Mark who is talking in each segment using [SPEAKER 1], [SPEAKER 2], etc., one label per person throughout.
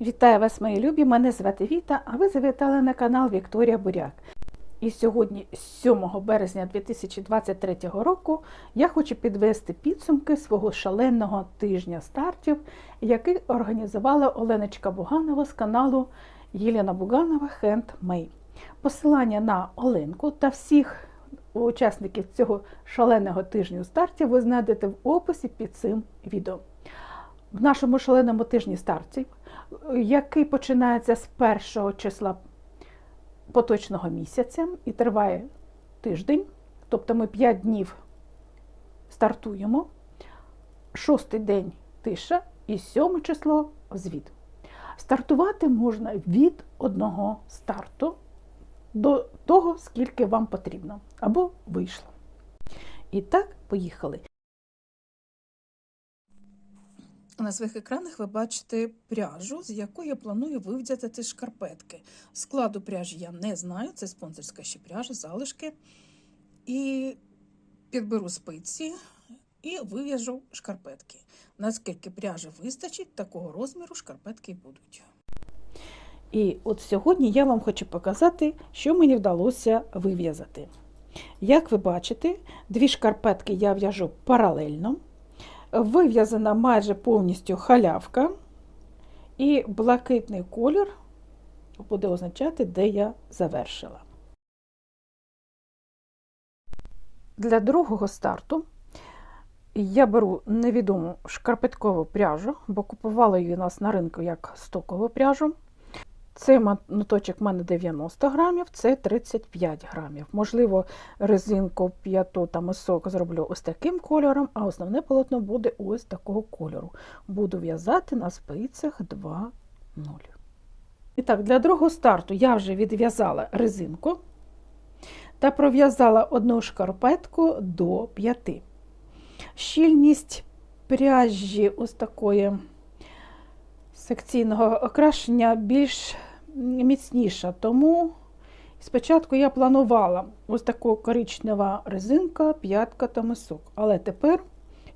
[SPEAKER 1] Вітаю вас, мої любі! Мене звати Віта, а ви завітали на канал Вікторія Буряк. І сьогодні, 7 березня 2023 року, я хочу підвести підсумки свого шаленого тижня стартів, який організувала Оленочка Буганова з каналу Єлена Буганова Handmade. Посилання на Оленку та всіх учасників цього шаленого тижня стартів ви знайдете в описі під цим відео. В нашому шаленому тижні стартів, який починається з першого числа поточного місяця і триває тиждень, тобто ми 5 днів стартуємо, шостий день тиша і сьоме число звіт. Стартувати можна від одного старту до того, скільки вам потрібно, або вийшло. І так, поїхали.
[SPEAKER 2] На своїх екранах ви бачите пряжу, з якої я планую вивдяти шкарпетки. Складу пряжі я не знаю, це спонсорська ще пряжа, залишки. І підберу спиці і вив'яжу шкарпетки. Наскільки пряжі вистачить, такого розміру шкарпетки будуть.
[SPEAKER 1] І от сьогодні я вам хочу показати, що мені вдалося вив'язати. Як ви бачите, дві шкарпетки я в'яжу паралельно. Вив'язана майже повністю халявка, і блакитний колір буде означати, де я завершила. Для другого старту я беру невідому шкарпеткову пряжу, бо купувала її у нас на ринку як стокову пряжу. Цей моточок в мене 90 грамів, це 35 грамів. Можливо, резинку п'яту та мисок зроблю ось таким кольором, а основне полотно буде ось такого кольору. Буду в'язати на спицях 2,0. І так, для другого старту я вже відв'язала резинку та пров'язала одну шкарпетку до 5. Щільність пряжі ось такої секційного окрашення більш міцніша. Тому спочатку я планувала ось таку коричнева резинка, п'ятка та мисок. Але тепер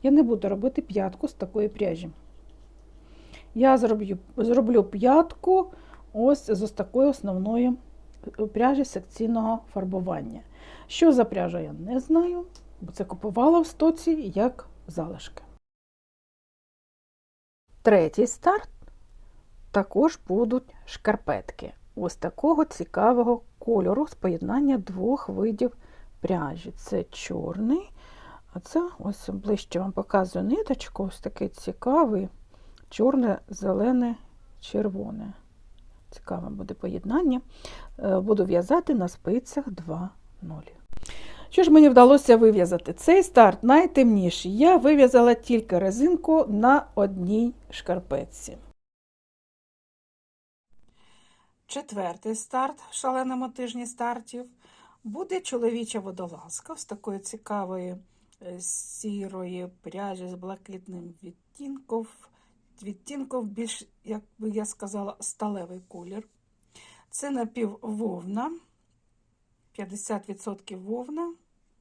[SPEAKER 1] я не буду робити п'ятку з такої пряжі. Я зроблю зроблю п'ятку ось з ось такої основної пряжі секційного фарбування. Що за пряжа, я не знаю, бо це купувала в стоці як залишки. Третій старт також будуть шкарпетки. Ось такого цікавого кольору з поєднання двох видів пряжі. Це чорний, а це ось ближче вам показую ниточку, ось такий цікавий чорне, зелене, червоне. Цікаве буде поєднання. Буду в'язати на спицях 2,0. Що ж мені вдалося вив'язати? Цей старт найтемніший. Я вив'язала тільки резинку на одній шкарпетці.
[SPEAKER 2] Четвертий старт в шаленому тижні стартів буде чоловіча водолазка з такої цікавої сірої пряжі з блакитним відтінком, відтінком більш, як би я сказала, сталевий колір. Це напіввовна, 50% вовна,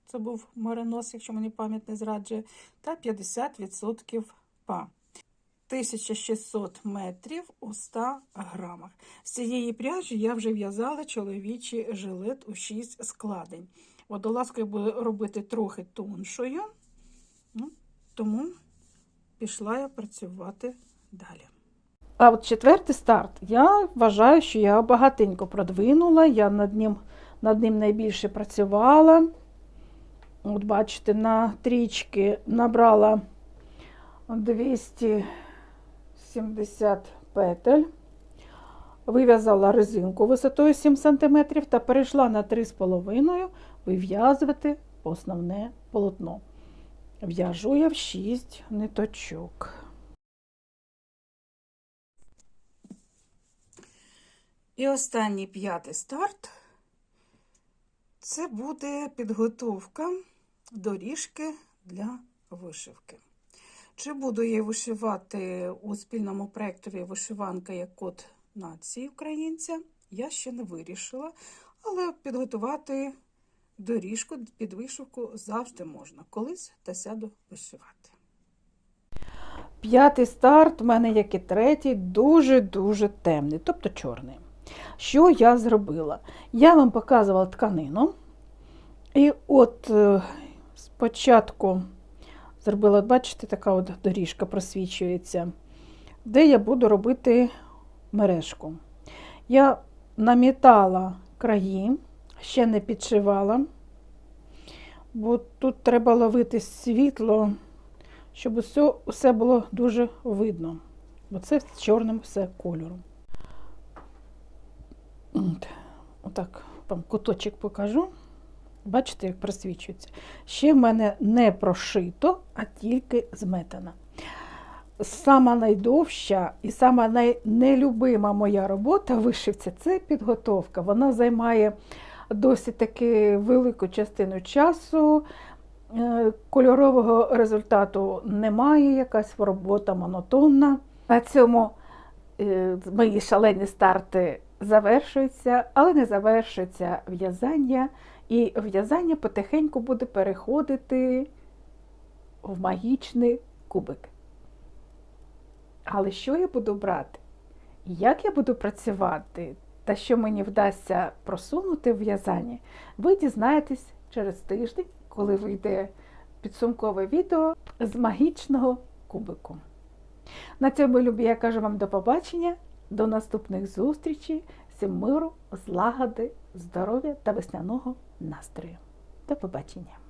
[SPEAKER 2] це був маринос, якщо мені пам'ять не зраджує, та 50% па. 1600 метрів у 100 грамах. З цієї пряжі я вже в'язала чоловічий жилет у 6 складень. Водолазку я буду робити трохи тоншою, ну, тому пішла я працювати далі.
[SPEAKER 1] А от четвертий старт, я вважаю, що я багатенько продвинула, я над ним над ним найбільше працювала. От бачите, на трічки набрала 200. 70 петель, вив'язала резинку висотою 7 см та перейшла на 3,5 вив'язувати основне полотно. В'яжу я в 6 ниточок.
[SPEAKER 2] І останній п'ятий старт це буде підготовка доріжки для вишивки. Чи буду я вишивати у спільному проєктові вишиванка як код нації українця, я ще не вирішила, але підготувати доріжку під вишивку завжди можна. Колись та сяду вишивати.
[SPEAKER 1] П'ятий старт в мене, як і третій, дуже-дуже темний, тобто чорний. Що я зробила? Я вам показувала тканину. І от е, спочатку зробила, бачите, така от доріжка просвічується, де я буду робити мережку. Я намітала краї, ще не підшивала, бо тут треба ловити світло, щоб усе, усе було дуже видно. Бо це з чорним все кольором. Отак вам куточок покажу. Бачите, як просвічується. Ще в мене не прошито, а тільки зметана. Сама найдовша і сама найнелюбима моя робота в вишивці це підготовка. Вона займає досить таки велику частину часу. Е, Кольорового результату немає, якась робота монотонна. На цьому е, мої шалені старти завершуються, але не завершується в'язання. І в'язання потихеньку буде переходити в магічний кубик. Але що я буду брати? Як я буду працювати, та що мені вдасться просунути в в'язанні, ви дізнаєтесь через тиждень, коли вийде підсумкове відео з магічного кубику. На цьому любі я кажу вам до побачення, до наступних зустрічей, всім миру, злагоди, здоров'я та весняного настрою. До побачення!